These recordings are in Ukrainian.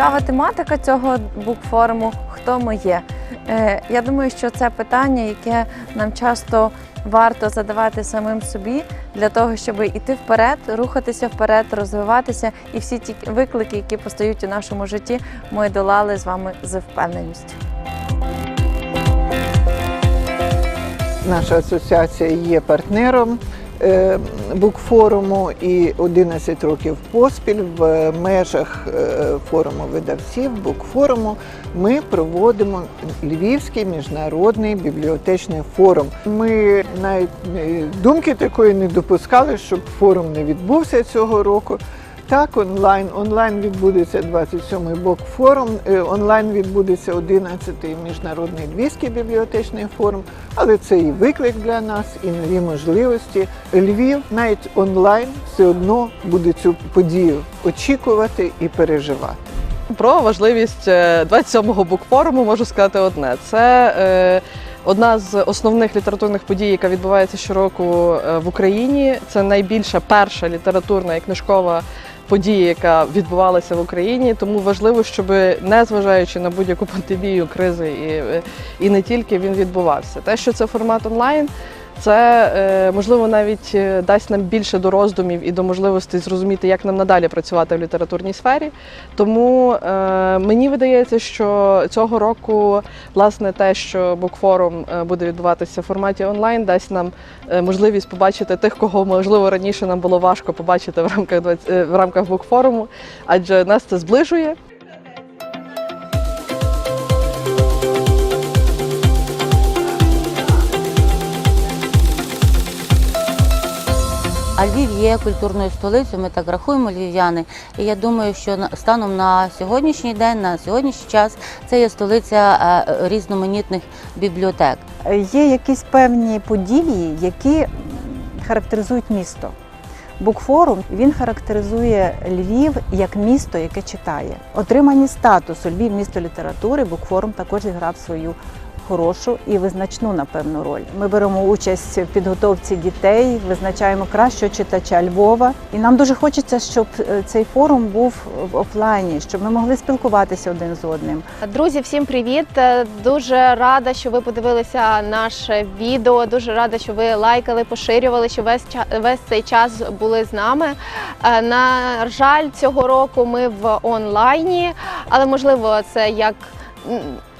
цікава тематика цього букфоруму Хто ми є? Е, Я думаю, що це питання, яке нам часто варто задавати самим собі для того, щоб іти вперед, рухатися вперед, розвиватися, і всі ті виклики, які постають у нашому житті, ми долали з вами з впевненістю. Наша асоціація є партнером букфоруму і 11 років поспіль в межах е, форуму видавців букфоруму ми проводимо Львівський міжнародний бібліотечний форум. Ми навіть е, думки такої не допускали, щоб форум не відбувся цього року. Так, онлайн. Онлайн відбудеться 27-й бок форум, е, онлайн відбудеться 11-й міжнародний львівський бібліотечний форум, але це і виклик для нас, і нові можливості. Львів навіть онлайн все одно буде цю подію очікувати і переживати. Про важливість е, 27-го букфоруму можу сказати одне: це е, одна з основних літературних подій, яка відбувається щороку е, в Україні. Це найбільша перша літературна і книжкова подія, яка відбувалася в Україні. Тому важливо, щоб не зважаючи на будь-яку пандемію, кризи і, і не тільки він відбувався. Те, що це формат онлайн. Це е, можливо навіть е, дасть нам більше до роздумів і до можливостей зрозуміти, як нам надалі працювати в літературній сфері. Тому е, мені видається, що цього року власне те, що букфорум буде відбуватися в форматі онлайн, дасть нам можливість побачити тих, кого можливо раніше нам було важко побачити в рамках 20 в рамках букфоруму, адже нас це зближує. А Львів є культурною столицею, ми так рахуємо львів'яни. І я думаю, що станом на сьогоднішній день, на сьогоднішній час, це є столиця е, різноманітних бібліотек. Є якісь певні події, які характеризують місто. Букфорум він характеризує Львів як місто, яке читає. Отримані статусу Львів місто літератури. Букфорум також зіграв свою хорошу і визначну напевно роль. Ми беремо участь в підготовці дітей, визначаємо кращого читача Львова. І нам дуже хочеться, щоб е, цей форум був в офлайні, щоб ми могли спілкуватися один з одним. Друзі, всім привіт! Е, Дуже рада, що ви подивилися наше відео. Дуже рада, що ви лайкали, поширювали, що весь весь цей час були з нами. Е, На жаль, цього року ми в онлайні, але можливо, це як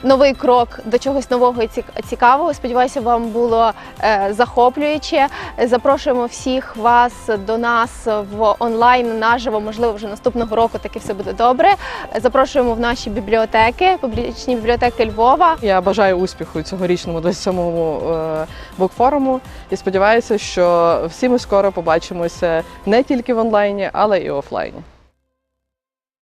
новий крок до чогось нового і цік- цікавого. Сподіваюся, вам було е, захоплююче. Запрошуємо всіх вас до нас в онлайн наживо. Можливо, вже наступного року таки все буде добре. Запрошуємо в наші бібліотеки, публічні бібліотеки Львова. Я бажаю успіху цьогорічному 27-му е, букфоруму і сподіваюся, що всі ми скоро побачимося не тільки в онлайні, але і офлайні.